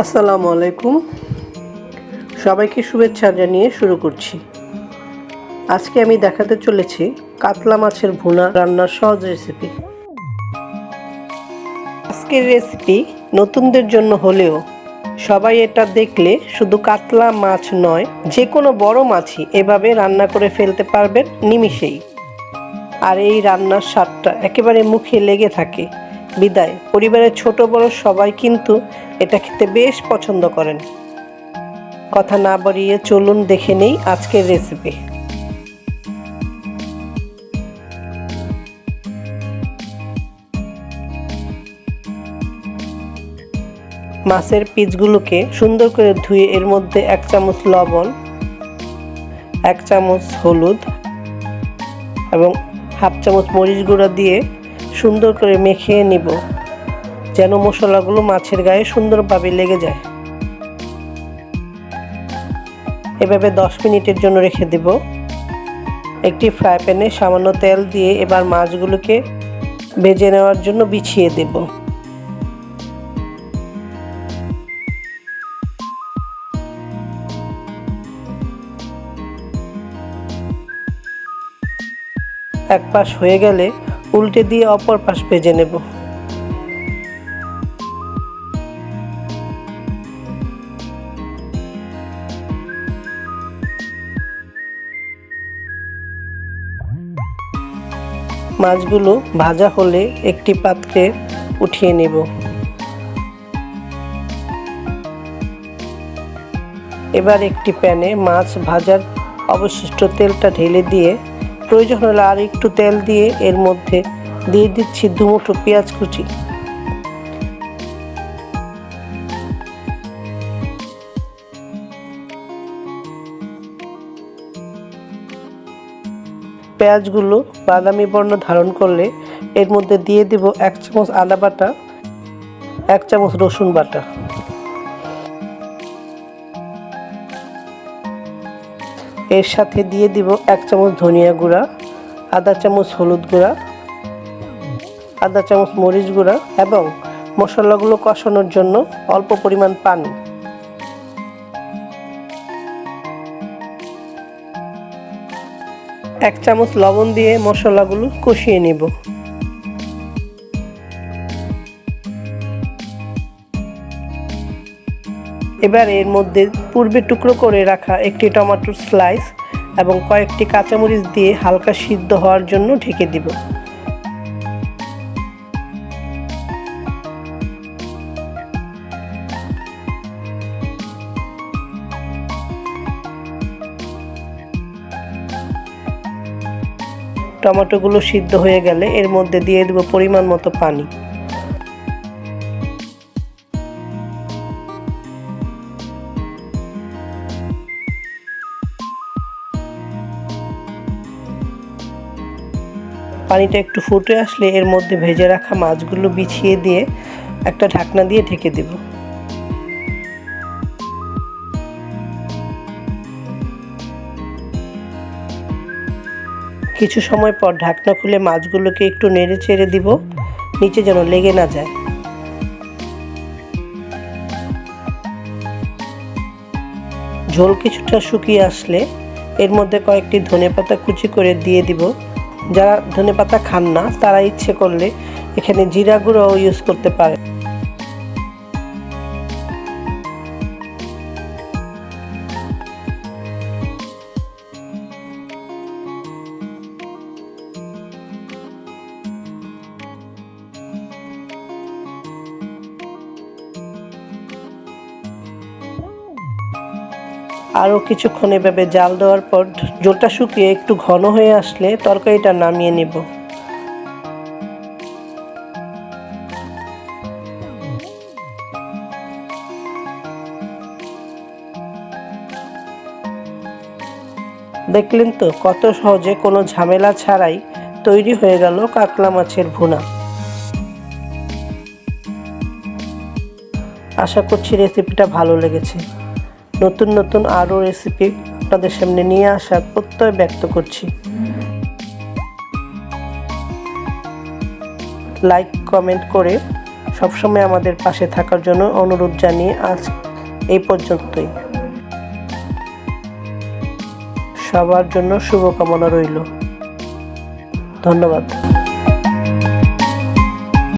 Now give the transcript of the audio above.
আসসালামু আলাইকুম। সবাইকে শুভেচ্ছা জানিয়ে শুরু করছি। আজকে আমি দেখাতে চলেছি কাতলা মাছের ভুনা রান্নার সহজ রেসিপি আজকের রেসিপি নতুনদের জন্য হলেও সবাই এটা দেখলে শুধু কাতলা মাছ নয়, যে কোনো বড় মাছই এভাবে রান্না করে ফেলতে পারবেন নিমিষেই। আর এই রান্নার স্বাদটা একেবারে মুখে লেগে থাকে। বিদায়। পরিবারের ছোট বড় সবাই কিন্তু এটা খেতে বেশ পছন্দ করেন। কথা না বাড়িয়ে চলুন দেখে নেই আজকের রেসিপি মাছের পিসগুলোকে সুন্দর করে ধুয়ে এর মধ্যে এক চামচ লবণ, এক চামচ হলুদ এবং হাফ চামচ মরিচ গুঁড়া দিয়ে সুন্দর করে মেখে নিব, যেন মশলাগুলো মাছের গায়ে সুন্দরভাবে লেগে যায়। এভাবে দশ মিনিটের জন্য রেখে দেব। একটি ফ্রাই প্যানে সামান্য তেল দিয়ে এবার মাছগুলোকে ভেজে নেওয়ার জন্য বিছিয়ে দেব। এক পাশ হয়ে গেলে উল্টে দিয়ে অপর পাশ ভেজে নেব। মাছগুলো ভাজা হলে একটি পাত্রে উঠিয়ে নেব। এবার একটি প্যানে মাছ ভাজার অবশিষ্ট তেলটা ঢেলে দিয়ে প্রয়োজন হলে আর একটু তেল দিয়ে এর মধ্যে দিয়ে দিচ্ছি দুমুঠো পেঁয়াজ কুচি। পেঁয়াজগুলো বাদামি বর্ণ ধারণ করলে এর মধ্যে দিয়ে দিব এক চামচ আদা বাটা, এক চামচ রসুন বাটা। এর সাথে দিয়ে দিব এক চামচ ধনিয়া গুঁড়া, আধা চামচ হলুদ গুঁড়া, আধা চামচ মরিচ গুঁড়া এবং মশলাগুলো কষানোর জন্য অল্প পরিমাণ পানি। এক চামচ লবণ দিয়ে মশলাগুলো কষিয়ে নিব। এবার এর মধ্যে পূর্বে টুকরো করে রাখা একটি টমেটোর স্লাইস এবং কয়েকটি কাঁচামরিচ দিয়ে হালকা সিদ্ধ হওয়ার জন্য ঢেকে দিব। টমেটোগুলো সিদ্ধ হয়ে গেলে এর মধ্যে দিয়ে দেবো পরিমাণ মতো পানি। পানিটা একটু ফুটে আসলে এর মধ্যে ভেজে রাখা মাছগুলো বিছিয়ে দিয়ে একটা ঢাকনা দিয়ে ঢেকে দেব। কিছু সময় পর ঢাকনা খুলে মাছগুলোকে একটু নেড়ে চেড়ে দিব, নিচে যেন লেগে না যায়। ঝোল কিছুটা শুকিয়ে আসলে এর মধ্যে কয়েকটি ধনে পাতা কুচি করে দিয়ে দিব। যারা ধনে পাতা খান না তারা ইচ্ছে করলে এখানে জিরা গুঁড়োও ইউজ করতে পারে। আরও কিছুক্ষণ এভাবে জাল দেওয়ার পর জলটা শুকিয়ে একটু ঘন হয়ে আসলে তরকারিটা নামিয়ে নেব। দেখলেন তো কত সহজে কোনো ঝামেলা ছাড়াই তৈরি হয়ে গেল কাতলা মাছের ভুনা। আশা করছি রেসিপিটা ভালো লেগেছে। নতুন নতুন আরও রেসিপি আপনাদের সামনে নিয়ে আসার প্রত্যয় ব্যক্ত করছি। লাইক কমেন্ট করে সবসময় আমাদের পাশে থাকার জন্য অনুরোধ জানিয়ে আজ এই পর্যন্তই। সবার জন্য শুভকামনা রইল। ধন্যবাদ।